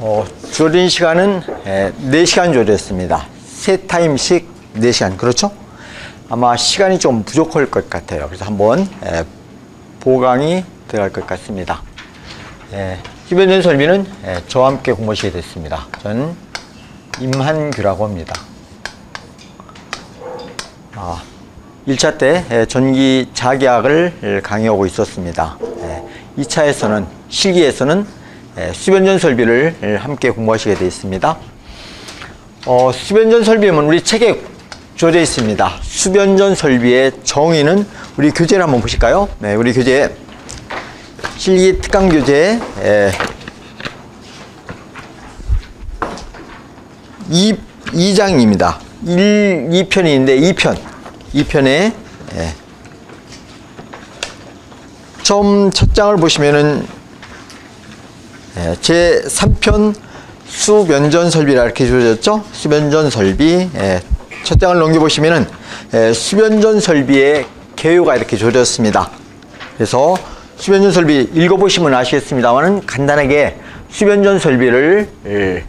어, 조린 시간은 에, 4시간 조렸습니다. 세 타임씩 4시간. 그렇죠? 아마 시간이 좀 부족할 것 같아요. 그래서 한번 에, 보강이 들어갈 것 같습니다. 예, 희변전 설비는 예, 저와 함께 공부하시게 됐습니다. 전 임한규라고 합니다. 아, 1차 때 예, 전기 자기학을 강의하고 있었습니다. 예, 2차에서는 실기에서는 예, 수변 전 설비를 함께 공부하시게 되어 있습니다. 어, 수변 전 설비는 우리 책에 줘져 있습니다. 수변 전 설비의 정의는 우리 교재를 한번 보실까요? 네, 우리 교재 실기 특강 교재 에, 2, 2장입니다. 1, 2편이 있는데 2편. 2편에 예. 처음 첫 장을 보시면은 예, 제 3편 수변전 설비라 이렇게 주어졌죠? 수변전 설비. 예, 첫 장을 넘겨보시면은 예, 수변전 설비의 개요가 이렇게 주어졌습니다. 그래서 수변전 설비 읽어보시면 아시겠습니다만은 간단하게 수변전 설비를 예,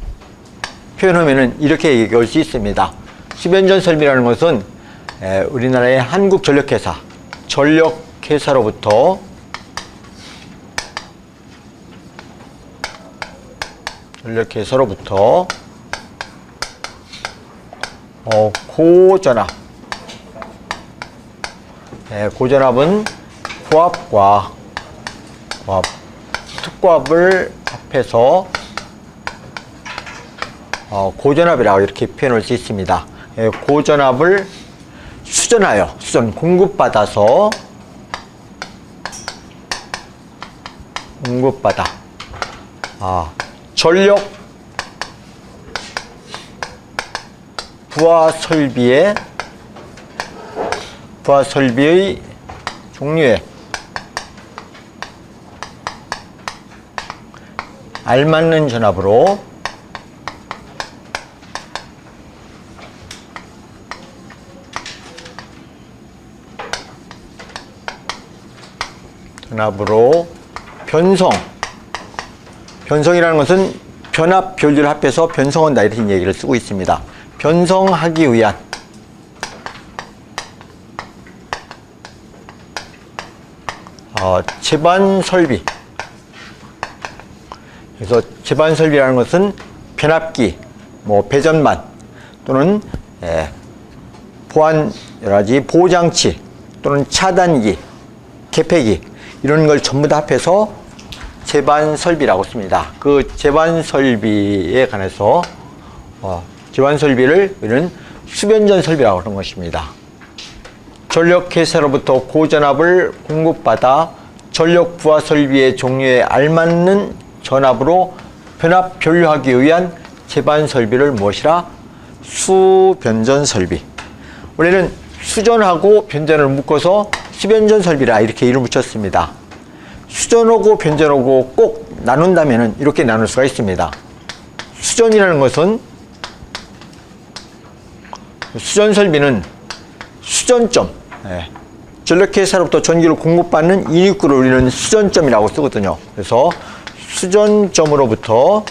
표현하면은 이렇게 얘기할 수 있습니다. 수변전 설비라는 것은 에, 우리나라의 한국전력회사, 전력회사로부터 전력회사로부터. 어, 고전압. 에, 고전압은 고압과 고압, 특고압을 합해서 어, 고전압이라고 이렇게 표현할 수 있습니다. 예, 고전압을 수전하여 수전 공급받아서 공급받아. 아, 전력 부하 설비의 부하 설비의 종류에 알맞는 전압으로 전압으로 변성. 변성이라는 것은 변압 변류를 합해서 변성한다 이런 얘기를 쓰고 있습니다. 변성하기 위한 어, 제반 설비. 그래서 제반 설비라는 것은 변압기, 뭐 배전만 또는 예, 보안 여러 가지 보호장치 또는 차단기, 개폐기 이런 걸 전부 다 합해서 제반 설비라고 씁니다. 그 제반 설비에 관해서 어, 제반 설비를 우리는 수변전 설비라고 하는 것입니다. 전력회사로부터 고전압을 공급받아 전력 부하 설비의 종류에 알맞는 전압으로 변압 변류하기 위한 제반 설비를 무엇이라 수변전 설비. 우리는 수전하고 변전을 묶어서 수변전 설비라 이렇게 이름 붙였습니다. 수전하고 변전하고 꼭 나눈다면 이렇게 나눌 수가 있습니다. 수전이라는 것은 수전 설비는 수전점, 예. 전력회사로부터 전기를 공급받는 이입구를 우리는 수전점이라고 쓰거든요. 그래서 수전점으로부터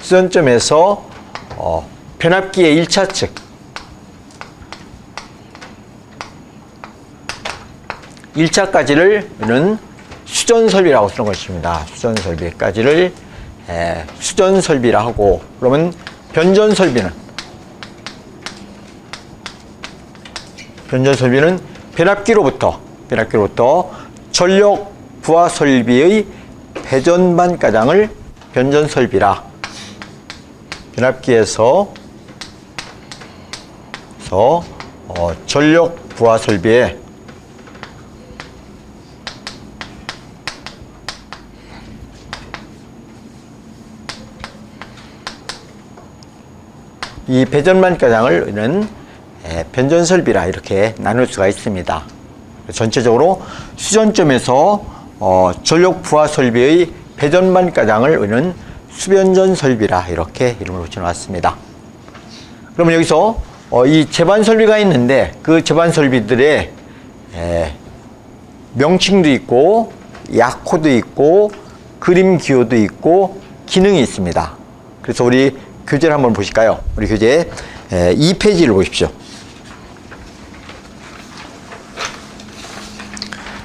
수전점에서 어, 변압기의 1차 측, 1차까지를 는 수전 설비라고 쓰는 것입니다. 수전 설비까지를 에, 수전 설비라 하고 그러면 변전 설비는 변전 설비는 변압기로부터 변압기로부터 전력 부하 설비의 배전반 가장을 변전 설비라 변압기에서 서 어, 전력 부하 설비의 이 배전반 가장을 우리는 에, 변전 설비라 이렇게 나눌 수가 있습니다. 전체적으로 수전점에서 어, 전력 부하 설비의 배전반 가장을 우리는 수변전 설비라 이렇게 이름을 붙여놨습니다. 그러면 여기서 어, 이 제반 설비가 있는데 그 제반 설비들의 에, 명칭도 있고 약호도 있고 그림 기호도 있고 기능이 있습니다. 그래서 우리 교재를 한번 보실까요? 우리 교재 2페이지를 보십시오.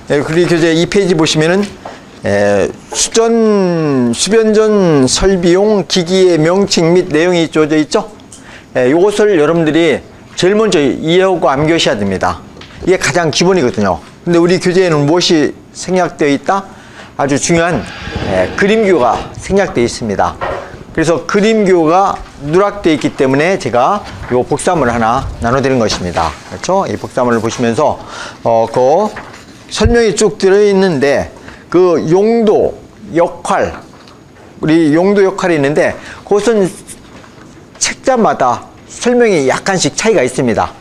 예, 그리고 교재 2페이지 보시면은 에, 수전 수변전 설비용 기기의 명칭 및 내용이 주어져 있죠. 예, 이것을 여러분들이 제일 먼저 이해하고 암기하셔야 됩니다. 이게 가장 기본이거든요. 근데 우리 교재에는 무엇이 생략되어 있다? 아주 중요한 예, 그림교가 생략되어 있습니다. 그래서 그림교가 누락되어 있기 때문에 제가 이 복사문을 하나 나눠드린 것입니다. 그렇죠? 이 복사문을 보시면서 어, 그 설명이 쭉 들어있는데 그 용도, 역할, 우리 용도 역할이 있는데 그것은 책자마다 설명이 약간씩 차이가 있습니다.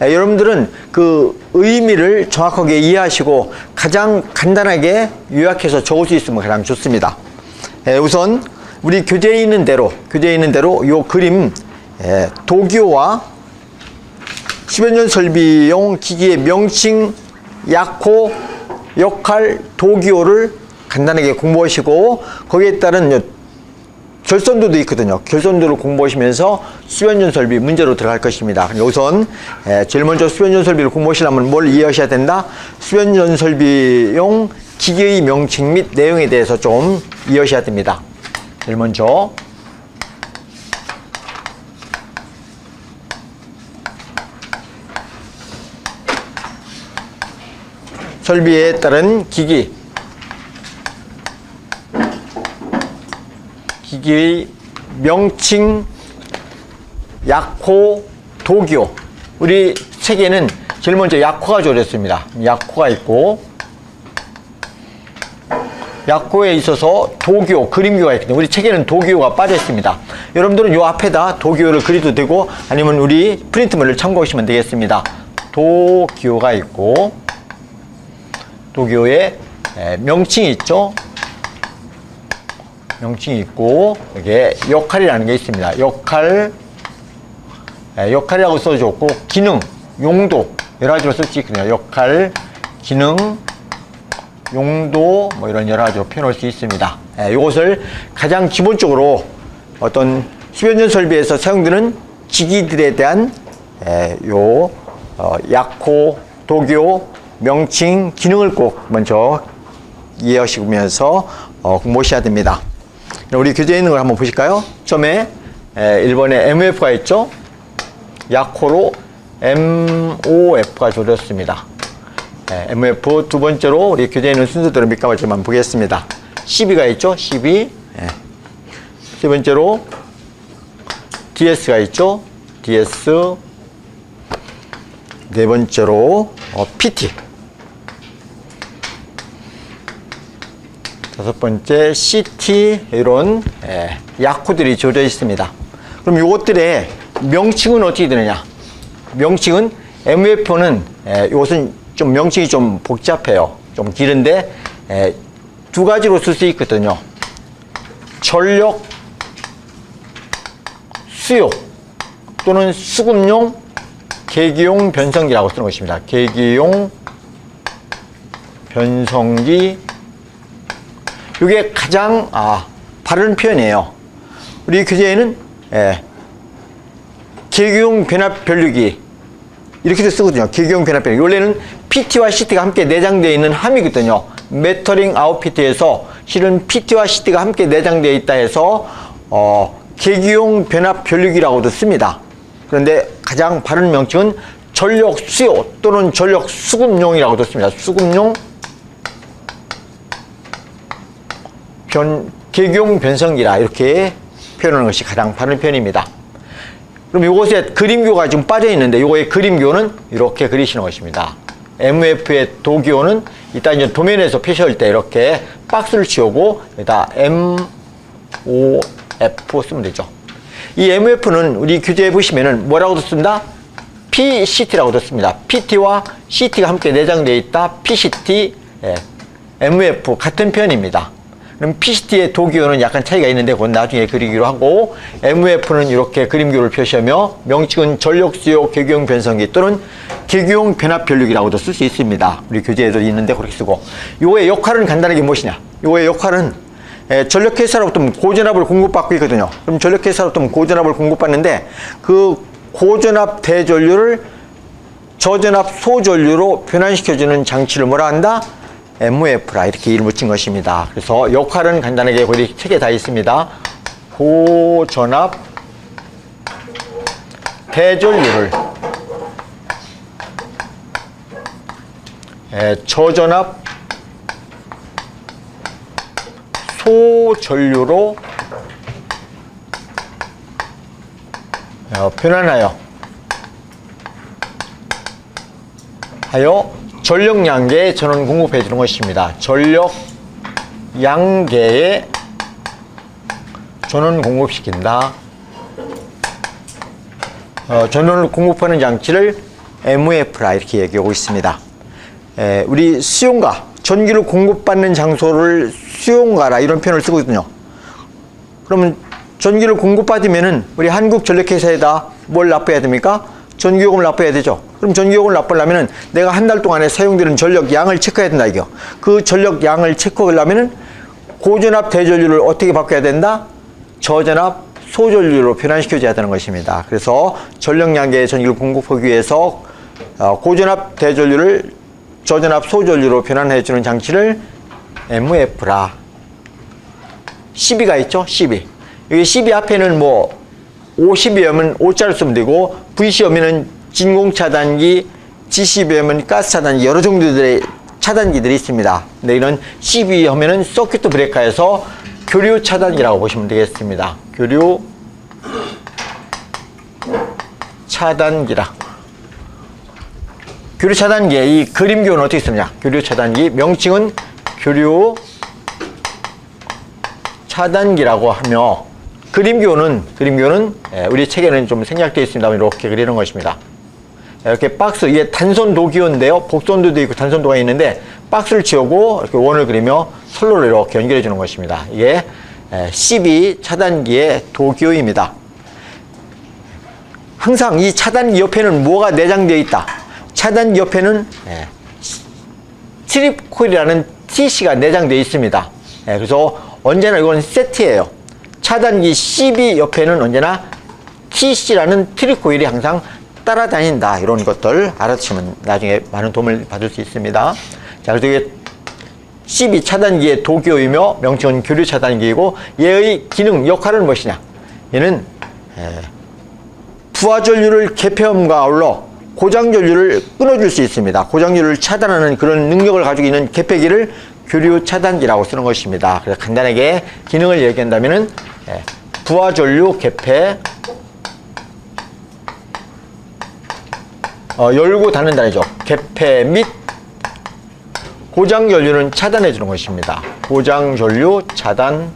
에, 여러분들은 그 의미를 정확하게 이해하시고 가장 간단하게 요약해서 적을 수 있으면 가장 좋습니다. 에, 우선 우리 교재에 있는 대로 교재에 있는 대로 요 그림 에, 도교와 10여 년 설비용 기기의 명칭, 약호, 역할, 도기호를 간단하게 공부하시고 거기에 따른 요 결선도도 있거든요. 결선도를 공부하시면서 수변전 설비 문제로 들어갈 것입니다. 우선 에, 제일 먼저 수변전 설비를 공부하시려면 뭘 이해하셔야 된다? 수변전 설비용 기계의 명칭 및 내용에 대해서 좀 이해하셔야 됩니다. 제일 먼저 설비에 따른 기기 기기의 명칭, 약호, 도교. 우리 책에는 제일 먼저 약호가 조렸습니다. 약호가 있고, 약호에 있어서 도교, 그림교가 있거든요. 우리 책에는 도교가 빠져 있습니다. 여러분들은 요 앞에다 도교를 그려도 되고, 아니면 우리 프린트물을 참고하시면 되겠습니다. 도교가 있고, 도교에 에, 명칭이 있죠. 명칭이 있고 여기에 역할이라는 게 있습니다. 역할 예, 역할이라고 써줬고 기능, 용도 여러 가지로 쓸 수 있거든요. 역할, 기능, 용도 뭐 이런 여러 가지로 표현할 수 있습니다. 예, 이것을 가장 기본적으로 어떤 수변전 설비에서 사용되는 기기들에 대한 예, 요 어, 약호, 도교, 명칭, 기능을 꼭 먼저 이해하시면서 어, 공부하셔야 됩니다. 우리 교재에 있는 걸 한번 보실까요? 처음에 에, 1번에 MOF가 있죠? 약호로 MOF가 조렸습니다. 에, MOF 두 번째로 우리 교재에 있는 순서대로 몇 가지만 보겠습니다. 12가 있죠? 12. 예. 세 번째로 DS가 있죠? DS. 네 번째로 어, PT. 다섯 번째 CT 이런 예, 약호들이 조져 있습니다. 그럼 이것들의 명칭은 어떻게 되느냐? 명칭은 MF는 예, 이것은 좀 명칭이 좀 복잡해요. 좀 길은데 예, 두 가지로 쓸 수 있거든요. 전력 수요 또는 수급용 계기용 변성기라고 쓰는 것입니다. 계기용 변성기 이게 가장 아, 바른 표현이에요. 우리 교재에는 예, 계기용 변압 변류기 이렇게도 쓰거든요. 계기용 변압 변류기. 원래는 PT와 CT가 함께 내장되어 있는 함이거든요. 메터링 아웃피트에서 실은 PT와 CT가 함께 내장되어 있다 해서 어, 계기용 변압 변류기라고도 씁니다. 그런데 가장 바른 명칭은 전력 수요 또는 전력 수급용이라고도 씁니다. 수급용 변, 계경 변성기라 이렇게 표현하는 것이 가장 바른 표현입니다. 그럼 이곳에 그림교가 좀 빠져 있는데 이거의 그림교는 이렇게 그리시는 것입니다. MF의 도교는 이따 이제 도면에서 표시할 때 이렇게 박스를 치우고 여기다 MOF 쓰면 되죠. 이 MF는 우리 교재에 보시면은 뭐라고도 쓴다? PCT라고도 씁니다. PT와 CT가 함께 내장되어 있다. PCT, 예, MF 같은 표현입니다. 그럼 PCT의 도기호는 약간 차이가 있는데 그건 나중에 그리기로 하고 MF는 이렇게 그림교를 표시하며 명칭은 전력수요 계기용 변성기 또는 계기용 변압 변류기라고도 쓸 수 있습니다. 우리 교재에도 있는데 그렇게 쓰고 요의 역할은 간단하게 무엇이냐? 요의 역할은 에, 전력회사로부터 고전압을 공급받고 있거든요. 그럼 전력회사로부터 고전압을 공급받는데 그 고전압 대전류를 저전압 소전류로 변환시켜주는 장치를 뭐라 한다? MF라 이렇게 이름을 붙인 것입니다. 그래서 역할은 간단하게 거기 책에 다 있습니다. 고전압 대전류를 에, 저전압 소전류로 어, 변환하여 하여 전력 양계에 전원 공급해 주는 것입니다. 전력 양계에 전원 공급시킨다. 어, 전원을 공급하는 장치를 MF라 이렇게 얘기하고 있습니다. 에, 우리 수용가, 전기를 공급받는 장소를 수용가라 이런 표현을 쓰거든요. 그러면 전기를 공급받으면은 우리 한국전력회사에다 뭘 납부해야 됩니까? 전기요금을 납부해야 되죠. 그럼 전기요금을 납부하려면은 내가 한 달 동안에 사용되는 전력 양을 체크해야 된다 이거. 그 전력 양을 체크하려면은 고전압 대전류를 어떻게 바꿔야 된다? 저전압 소전류로 변환시켜줘야 되는 것입니다. 그래서 전력 양계에 전기를 공급하기 위해서 어, 고전압 대전류를 저전압 소전류로 변환해주는 장치를 MF라 12가 있죠? 12. 여기 12 앞에는 뭐 50이면 5자를 쓰면 되고 VC오면은 진공 차단기, GCB오면 가스 차단기 여러 종류들의 차단기들이 있습니다. 근데 이런 12 하면은 서큐트 브레이커에서 교류 차단기라고 보시면 되겠습니다. 교류 차단기라. 교류 차단기의 이 그림 교는 어떻게 쓰느냐? 교류 차단기 명칭은 교류 차단기라고 하며 그림교는 그림교는 예, 우리 책에는 좀 생략되어 있습니다. 이렇게 그리는 것입니다. 이렇게 박스 이게 단선 도기호인데요. 복선도도 있고 단선도가 있는데 박스를 치우고 이렇게 원을 그리며 선로를 이렇게 연결해 주는 것입니다. 이게 12 차단기의 도기호입니다. 항상 이 차단기 옆에는 뭐가 내장되어 있다. 차단기 옆에는 예, 트립콜이라는 TC가 내장되어 있습니다. 예, 그래서 언제나 이건 세트예요. 차단기 CB 옆에는 언제나 TC라는 트립 코일이 항상 따라다닌다. 이런 것들 알아두시면 나중에 많은 도움을 받을 수 있습니다. 자, 그래서 이게 CB 차단기의 도교이며 명칭은 교류 차단기이고 얘의 기능, 역할은 무엇이냐? 얘는 에, 부하전류를 개폐함과 아울러 고장전류를 끊어줄 수 있습니다. 고장전류를 차단하는 그런 능력을 가지고 있는 개폐기를 교류 차단기라고 쓰는 것입니다. 그래서 간단하게 기능을 얘기한다면은 예, 부하전류 개폐 어, 열고 닫는다죠. 개폐 및 고장 전류는 차단해 주는 것입니다. 고장 전류 차단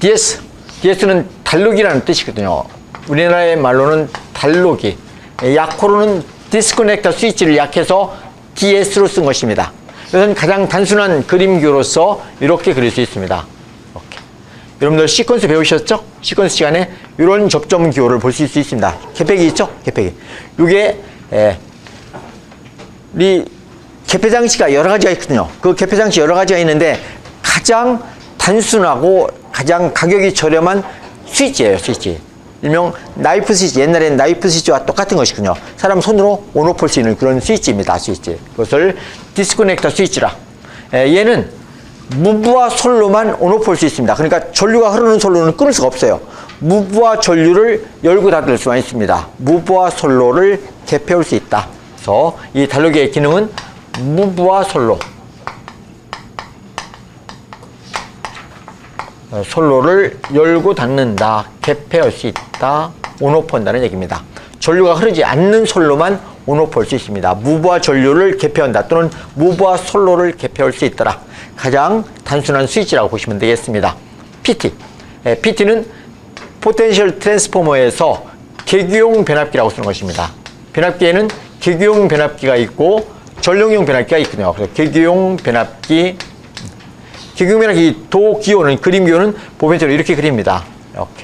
DS DS는 달록이라는 뜻이거든요. 우리나라의 말로는 달록이 약호로는 디스커넥터 스위치를 약해서 DS로 쓴 것입니다. 이것은 가장 단순한 그림교로서 이렇게 그릴 수 있습니다. 여러분들 시퀀스 배우셨죠? 시퀀스 시간에 이런 접점 기호를 볼 수 있습니다. 개폐기 있죠? 개폐기. 이게 에, 우리 개폐 장치가 여러 가지가 있거든요. 그 개폐 장치 여러 가지가 있는데 가장 단순하고 가장 가격이 저렴한 스위치예요, 스위치. 일명 나이프 스위치, 옛날에는 나이프 스위치와 똑같은 것이군요. 사람 손으로 온오프 할 수 있는 그런 스위치입니다, 스위치. 그것을 디스커넥터 스위치라. 에, 얘는 무브와 솔로만 온오프할 수 있습니다. 그러니까 전류가 흐르는 솔로는 끊을 수가 없어요. 무브와 전류를 열고 닫을 수만 있습니다. 무브와 솔로를 개폐할 수 있다. 그래서 이 달로기의 기능은 무브와 솔로. 어, 솔로를 열고 닫는다, 개폐할 수 있다, 온오프한다는 얘기입니다. 전류가 흐르지 않는 솔로만 온 오프할 수 있습니다. 무브와 전류를 개폐한다 또는 무브와 솔로를 개폐할 수 있더라. 가장 단순한 스위치라고 보시면 되겠습니다. PT. 예, PT는 포텐셜 트랜스포머에서 계기용 변압기라고 쓰는 것입니다. 변압기에는 계기용 변압기가 있고 전력용 변압기가 있거든요. 그래서 계기용 변압기 계기용 변압기 도기호는 그림 기호는 보편적으로 이렇게 그립니다. 이렇게.